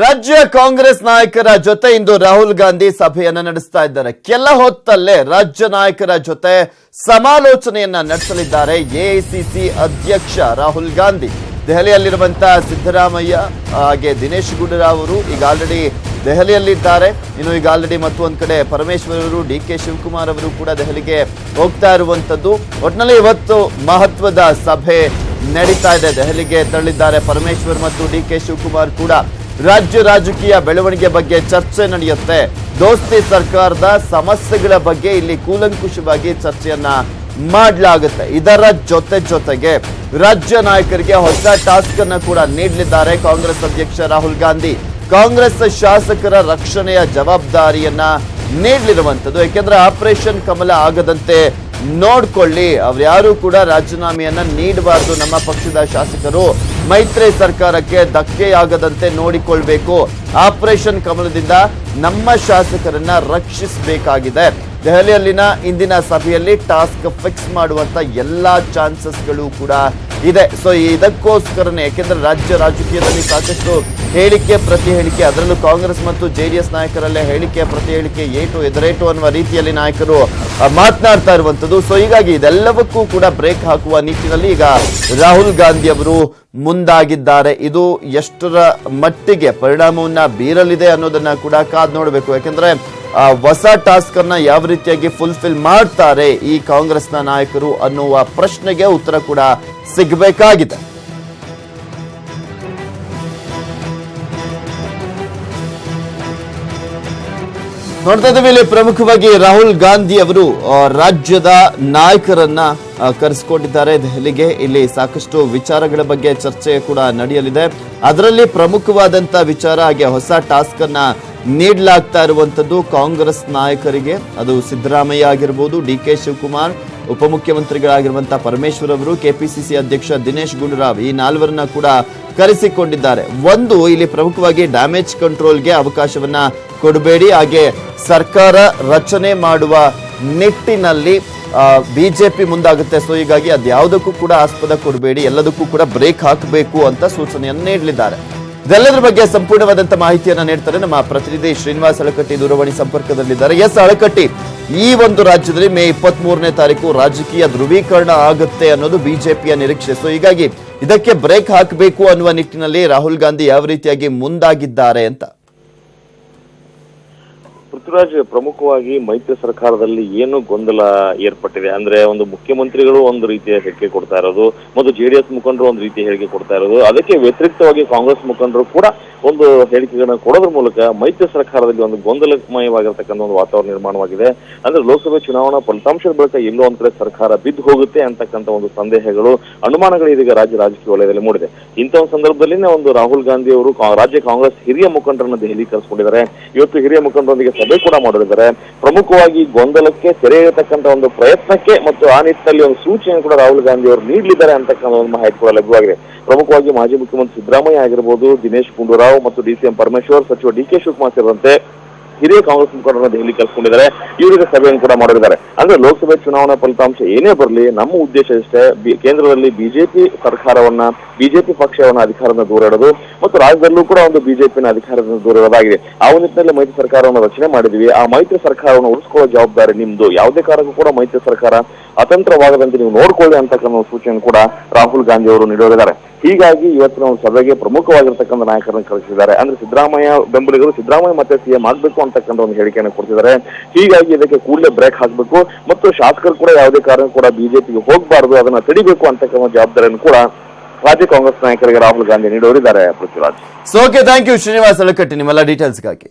ರಾಜ್ಯ ಕಾಂಗ್ರೆಸ್ ನಾಯಕರ ಜೊತೆ ಇಂದು ರಾಹುಲ್ ಗಾಂಧಿ ಸಭೆಯನ್ನ ನಡೆಸ್ತಾ ಇದ್ದಾರೆ. ಕೆಲ ಹೊತ್ತಲ್ಲೇ ರಾಜ್ಯ ನಾಯಕರ ಜೊತೆ ಸಮಾಲೋಚನೆಯನ್ನ ನಡೆಸಲಿದ್ದಾರೆ ಎಐಸಿಸಿ ಅಧ್ಯಕ್ಷ ರಾಹುಲ್ ಗಾಂಧಿ. ದೆಹಲಿಯಲ್ಲಿರುವಂತಹ ಸಿದ್ದರಾಮಯ್ಯ ಹಾಗೆ ದಿನೇಶ್ ಗುಂಡೂರಾವ್ ಅವರು ಈಗ ಆಲ್ರೆಡಿ ದೆಹಲಿಯಲ್ಲಿದ್ದಾರೆ. ಇನ್ನು ಈಗ ಆಲ್ರೆಡಿ ಮತ್ತೊಂದು ಕಡೆ ಪರಮೇಶ್ವರ್ ಅವರು, ಡಿ ಕೆ ಶಿವಕುಮಾರ್ ಅವರು ಕೂಡ ದೆಹಲಿಗೆ ಹೋಗ್ತಾ ಇರುವಂತದ್ದು. ಒಟ್ಟಿನಲ್ಲಿ ಇವತ್ತು ಮಹತ್ವದ ಸಭೆ ನಡೀತಾ ಇದೆ. ದೆಹಲಿಗೆ ತೆರಳಿದ್ದಾರೆ ಪರಮೇಶ್ವರ್ ಮತ್ತು ಡಿ ಕೆ ಶಿವಕುಮಾರ್ ಕೂಡ. ರಾಜ್ಯ ರಾಜಕೀಯ ಬೆಳವಣಿಗೆ ಬಗ್ಗೆ ಚರ್ಚೆ ನಡೆಯುತ್ತೆ. ದೋಸ್ತಿ ಸರ್ಕಾರದ ಸಮಸ್ಯೆಗಳ ಬಗ್ಗೆ ಇಲ್ಲಿ ಕೂಲಂಕುಷವಾಗಿ ಚರ್ಚೆಯನ್ನ ಮಾಡಲಾಗುತ್ತೆ. ಇದರ ಜೊತೆ ಜೊತೆಗೆ ರಾಜ್ಯ ನಾಯಕರಿಗೆ ಹೊಸ ಟಾಸ್ಕ್ ಅನ್ನ ಕೂಡ ನೀಡಲಿದ್ದಾರೆ ಕಾಂಗ್ರೆಸ್ ಅಧ್ಯಕ್ಷ ರಾಹುಲ್ ಗಾಂಧಿ. ಕಾಂಗ್ರೆಸ್ ಶಾಸಕರ ರಕ್ಷಣೆಯ ಜವಾಬ್ದಾರಿಯನ್ನ ನೀಡಲಿರುವಂಥದ್ದು. ಯಾಕೆಂದ್ರೆ ಆಪರೇಷನ್ ಕಮಲ ಆಗದಂತೆ ನೋಡ್ಕೊಳ್ಳಿ. ಯಾರು ಕೂಡ ರಾಜೀನಾಮೆಯನ್ನ ನೀಡಬಾರದು ನಮ್ಮ ಪಕ್ಷದ ಶಾಸಕರು. ಮೈತ್ರಿ ಸರ್ಕಾರಕ್ಕೆ ಧಕ್ಕೆಯಾಗದಂತೆ ನೋಡಿಕೊಳ್ಬೇಕು. ಆಪರೇಷನ್ ಕಮಲದಿಂದ ನಮ್ಮ ಶಾಸಕರನ್ನ ರಕ್ಷಿಸಬೇಕಾಗಿದೆ. ದೆಹಲಿಯಲ್ಲಿನ ಇಂದಿನ ಸಭೆಯಲ್ಲಿ ಟಾಸ್ಕ್ ಫಿಕ್ಸ್ ಮಾಡುವಂತ ಎಲ್ಲಾ ಚಾನ್ಸಸ್ಗಳು ಕೂಡ ಇದೆ. ಸೊ ಇದಕ್ಕೋಸ್ಕರನೇ ಯಾಕೆಂದ್ರೆ ರಾಜ್ಯ ರಾಜಕೀಯದಲ್ಲಿ ಸಾಕಷ್ಟು ಹೇಳಿಕೆ ಪ್ರತಿ ಹೇಳಿಕೆ ಅದರಲ್ಲೂ ಕಾಂಗ್ರೆಸ್ ಮತ್ತು ಜೆ ಡಿ ಎಸ್ ನಾಯಕರಲ್ಲೇ ಹೇಳಿಕೆ ಪ್ರತಿ ಹೇಳಿಕೆ ಏಟು, ಎದುರೇಟು ಅನ್ನುವ ರೀತಿಯಲ್ಲಿ ನಾಯಕರು ಮಾತನಾಡ್ತಾ ಇರುವಂತದ್ದು ಸೊ ಹೀಗಾಗಿ ಇದೆಲ್ಲವಕ್ಕೂ ಕೂಡ ಬ್ರೇಕ್ ಹಾಕುವ ನಿಟ್ಟಿನಲ್ಲಿ ಈಗ ರಾಹುಲ್ ಗಾಂಧಿ ಅವರು ಮುಂದಾಗಿದ್ದಾರೆ. ಇದು ಎಷ್ಟರ ಮಟ್ಟಿಗೆ ಪರಿಣಾಮವನ್ನ ಬೀರಲಿದೆ ಅನ್ನೋದನ್ನ ಕೂಡ ಕಾದ್ ನೋಡಬೇಕು. ಯಾಕೆಂದ್ರೆ ಹೊಸ ಟಾಸ್ಕ್ ಅನ್ನ ಯಾವ ರೀತಿಯಾಗಿ ಫುಲ್ಫಿಲ್ ಮಾಡ್ತಾರೆ ಈ ಕಾಂಗ್ರೆಸ್ನ ನಾಯಕರು ಅನ್ನುವ ಪ್ರಶ್ನೆಗೆ ಉತ್ತರ ಕೂಡ ಸಿಗಬೇಕಾಗಿದೆ. ನೋಡ್ತಾ ಇಲ್ಲಿ ಪ್ರಮುಖವಾಗಿ ರಾಹುಲ್ ಗಾಂಧಿ ಅವರು ರಾಜ್ಯದ ನಾಯಕರನ್ನ ಕರೆಸಿಕೊಂಡಿದ್ದಾರೆ. ದೆಹಲಿಗೆ ಇಲ್ಲಿ ಸಾಕಷ್ಟು ವಿಚಾರಗಳ ಬಗ್ಗೆ ಚರ್ಚೆ ಕೂಡ ನಡೆಯಲಿದೆ. ಅದರಲ್ಲಿ ಪ್ರಮುಖವಾದಂತ ವಿಚಾರ, ಹಾಗೆ ಹೊಸ ಟಾಸ್ಕ್ ಅನ್ನ ನೀಡಲಾಗ್ತಾ ಇರುವಂತದ್ದು ಕಾಂಗ್ರೆಸ್ ನಾಯಕರಿಗೆ. ಅದು ಸಿದ್ದರಾಮಯ್ಯ ಆಗಿರ್ಬೋದು, ಡಿ ಕೆ ಶಿವಕುಮಾರ್ ಉಪಮುಖ್ಯಮಂತ್ರಿಗಳಾಗಿರುವಂತಹ ಪರಮೇಶ್ವರ್ ಅವರು ಕೆಪಿಸಿಸಿ ಅಧ್ಯಕ್ಷ ದಿನೇಶ್ ಗುಂಡೂರಾವ್ ಈ ನಾಲ್ವರನ್ನ ಕೂಡ ಕರೆಸಿಕೊಂಡಿದ್ದಾರೆ. ಒಂದು, ಇಲ್ಲಿ ಪ್ರಮುಖವಾಗಿ ಡ್ಯಾಮೇಜ್ ಕಂಟ್ರೋಲ್ಗೆ ಅವಕಾಶವನ್ನ ಕೊಡಬೇಡಿ. ಹಾಗೆ ಸರ್ಕಾರ ರಚನೆ ಮಾಡುವ ನಿಟ್ಟಿನಲ್ಲಿ ಬಿಜೆಪಿ ಮುಂದಾಗುತ್ತೆ. ಸೊ ಹೀಗಾಗಿ ಅದ್ಯಾವುದಕ್ಕೂ ಕೂಡ ಆಸ್ಪದ ಕೊಡಬೇಡಿ, ಎಲ್ಲದಕ್ಕೂ ಕೂಡ ಬ್ರೇಕ್ ಹಾಕಬೇಕು ಅಂತ ಸೂಚನೆಯನ್ನು ನೀಡಲಿದ್ದಾರೆ. ಇದೆಲ್ಲದರ ಬಗ್ಗೆ ಸಂಪೂರ್ಣವಾದಂತ ಮಾಹಿತಿಯನ್ನು ನೀಡ್ತಾರೆ ನಮ್ಮ ಪ್ರತಿನಿಧಿ ಶ್ರೀನಿವಾಸ್ ಅಳಕಟ್ಟಿ ದೂರವಾಣಿ ಸಂಪರ್ಕದಲ್ಲಿದ್ದಾರೆ. ಎಸ್, ಅಳಕಟ್ಟಿ, ಈ ಒಂದು ರಾಜ್ಯದಲ್ಲಿ ಮೇ ಇಪ್ಪತ್ತ್ ಮೂರನೇ ತಾರೀಕು ರಾಜಕೀಯ ಧ್ರುವೀಕರಣ ಆಗುತ್ತೆ ಅನ್ನೋದು ಬಿಜೆಪಿಯ ನಿರೀಕ್ಷೆ. ಸೊ ಹೀಗಾಗಿ ಇದಕ್ಕೆ ಬ್ರೇಕ್ ಹಾಕಬೇಕು ಅನ್ನುವ ನಿಟ್ಟಿನಲ್ಲಿ ರಾಹುಲ್ ಗಾಂಧಿ ಯಾವ ರೀತಿಯಾಗಿ ಮುಂದಾಗಿದ್ದಾರೆ ಅಂತ. problem. ಪೃಥ್ವಿರಾಜ್ ಪ್ರಮುಖವಾಗಿ ಮೈತ್ರಿ ಸರ್ಕಾರದಲ್ಲಿ ಏನು ಗೊಂದಲ ಏರ್ಪಟ್ಟಿದೆ? ಅಂದ್ರೆ ಒಂದು ಮುಖ್ಯಮಂತ್ರಿಗಳು ಒಂದು ರೀತಿಯ ಹೇಳಿಕೆ ಕೊಡ್ತಾ ಇರೋದು, ಮತ್ತು ಜೆಡಿಎಸ್ ಮುಖಂಡರು ಒಂದು ರೀತಿಯ ಹೇಳಿಕೆ ಕೊಡ್ತಾ ಇರೋದು. ಅದಕ್ಕೆ ವ್ಯತಿರಿಕ್ತವಾಗಿ ಕಾಂಗ್ರೆಸ್ ಮುಖಂಡರು ಕೂಡ ಒಂದು ಹೇಳಿಕೆಗಳನ್ನ ಕೊಡೋದ್ರ ಮೂಲಕ ಮೈತ್ರಿ ಸರ್ಕಾರದಲ್ಲಿ ಒಂದು ಗೊಂದಲಮಯವಾಗಿರ್ತಕ್ಕಂಥ ಒಂದು ವಾತಾವರಣ ನಿರ್ಮಾಣವಾಗಿದೆ. ಅಂದ್ರೆ ಲೋಕಸಭೆ ಚುನಾವಣಾ ಫಲಿತಾಂಶದ ಬಳಿಕ ಎಲ್ಲೋ ಒಂದ್ ಕಡೆ ಸರ್ಕಾರ ಬಿದ್ದು ಹೋಗುತ್ತೆ ಅಂತಕ್ಕಂಥ ಒಂದು ಸಂದೇಹಗಳು, ಅನುಮಾನಗಳು ಇದೀಗ ರಾಜ್ಯ ರಾಜಕೀಯ ವಲಯದಲ್ಲಿ ಮೂಡಿದೆ. ಇಂಥ ಒಂದು ಸಂದರ್ಭದಲ್ಲಿನೇ ಒಂದು ರಾಹುಲ್ ಗಾಂಧಿ ಅವರು ರಾಜ್ಯ ಕಾಂಗ್ರೆಸ್ ಹಿರಿಯ ಮುಖಂಡರನ್ನು ದೆಹಲಿ ಕರೆಸ್ಕೊಂಡಿದ್ದಾರೆ. ಇವತ್ತು ಹಿರಿಯ ಮುಖಂಡರೊಂದಿಗೆ ಸಭೆ ಕೂಡ ಮಾಡಿದ್ದಾರೆ ಪ್ರಮುಖವಾಗಿ ಗೊಂದಲಕ್ಕೆ ತೆರೆ ಇರತಕ್ಕಂಥ ಒಂದು ಪ್ರಯತ್ನಕ್ಕೆ ಮತ್ತು ಆ ನಿಟ್ಟಿನಲ್ಲಿ ಒಂದು ಸೂಚನೆ ಕೂಡ ರಾಹುಲ್ ಗಾಂಧಿ ಅವರು ನೀಡಲಿದ್ದಾರೆ ಅಂತಕ್ಕಂಥ ಒಂದು ಮಾಹಿತಿ ಕೂಡ ಲಭ್ಯವಾಗಿದೆ. ಪ್ರಮುಖವಾಗಿ ಮಾಜಿ ಮುಖ್ಯಮಂತ್ರಿ ಸಿದ್ದರಾಮಯ್ಯ ಆಗಿರ್ಬೋದು, ದಿನೇಶ್ ಗುಂಡೂರಾವ್ ಮತ್ತು ಡಿ ಸಿ ಪರಮೇಶ್ವರ್, ಸಚಿವ ಡಿ ಕೆ ಶಿವಕುಮಾರ್ ಸೇರಿದಂತೆ ಹಿರಿಯ ಕಾಂಗ್ರೆಸ್ ಮುಖಂಡರನ್ನ ದೆಹಲಿ ಕಲ್ಸ್ಕೊಂಡಿದ್ದಾರೆ ಇವರಿಗೆ ಸಭೆಯನ್ನು ಕೂಡ ಮಾಡಿದ್ದಾರೆ. ಅಂದ್ರೆ ಲೋಕಸಭೆ ಚುನಾವಣಾ ಫಲಿತಾಂಶ ಏನೇ ಬರಲಿ, ನಮ್ಮ ಉದ್ದೇಶ ಇಷ್ಟೇ. ಕೇಂದ್ರದಲ್ಲಿ ಬಿಜೆಪಿ ಸರ್ಕಾರವನ್ನ, ಬಿಜೆಪಿ ಪಕ್ಷವನ್ನ ಅಧಿಕಾರದಿಂದ ದೂರ ಇಡೋದು ಮತ್ತು ರಾಜ್ಯದಲ್ಲೂ ಕೂಡ ಒಂದು ಬಿಜೆಪಿನ ಅಧಿಕಾರದಿಂದ ದೂರ ಇರೋದಾಗಿದೆ. ಆ ನಿಟ್ಟಿನಲ್ಲಿ ಮೈತ್ರಿ ಸರ್ಕಾರವನ್ನು ರಚನೆ ಮಾಡಿದ್ವಿ. ಆ ಮೈತ್ರಿ ಸರ್ಕಾರವನ್ನು ಉಳಿಸ್ಕೊಳ್ಳೋ ಜವಾಬ್ದಾರಿ ನಿಮ್ದು. ಯಾವುದೇ ಕಾರಣಕ್ಕೂ ಕೂಡ ಮೈತ್ರಿ ಸರ್ಕಾರ ಅತಂತ್ರವಾಗದಂತೆ ನೀವು ನೋಡ್ಕೊಳ್ಳಿ ಅಂತಕ್ಕಂಥ ಸೂಚನೆ ಕೂಡ ರಾಹುಲ್ ಗಾಂಧಿ ಅವರು ನೀಡಿದ್ದಾರೆ ಹೀಗಾಗಿ ಇವತ್ತಿನ ಒಂದು ಸಭೆಗೆ ಪ್ರಮುಖವಾಗಿರ್ತಕ್ಕಂಥ ನಾಯಕರನ್ನು ಕರೆಸಿದ್ದಾರೆ. ಅಂದ್ರೆ ಸಿದ್ದರಾಮಯ್ಯ ಬೆಂಬಲಿಗರು ಸಿದ್ದರಾಮಯ್ಯ ಮತ್ತೆ ಸಿಎಂ ಆಗ್ಬೇಕು ಅಂತಕ್ಕಂಥ ಒಂದು ಹೇಳಿಕೆಯನ್ನು ಕೊಡ್ತಿದ್ದಾರೆ. ಹೀಗಾಗಿ ಇದಕ್ಕೆ ಕೂಡಲೇ ಬ್ರೇಕ್ ಹಾಕಬೇಕು. ಮತ್ತು ಶಾಸಕರು ಕೂಡ ಯಾವುದೇ ಕಾರಣ ಕೂಡ ಬಿಜೆಪಿಗೆ ಹೋಗಬಾರದು, ಅದನ್ನ ತಡಿಬೇಕು ಅಂತಕ್ಕಂಥ ಜವಾಬ್ದಾರಿಯನ್ನು ಕೂಡ ರಾಜ್ಯ ಕಾಂಗ್ರೆಸ್ ನಾಯಕರಿಗೆ Rahul Gandhi ನೀಡೋರಿದ್ದಾರೆ, Prithviraj. So okay thank you Shrinivas Alakatti ನಿಮ್ಮೆಲ್ಲ ಡೀಟೇಲ್ಸ್ಗಾಗಿ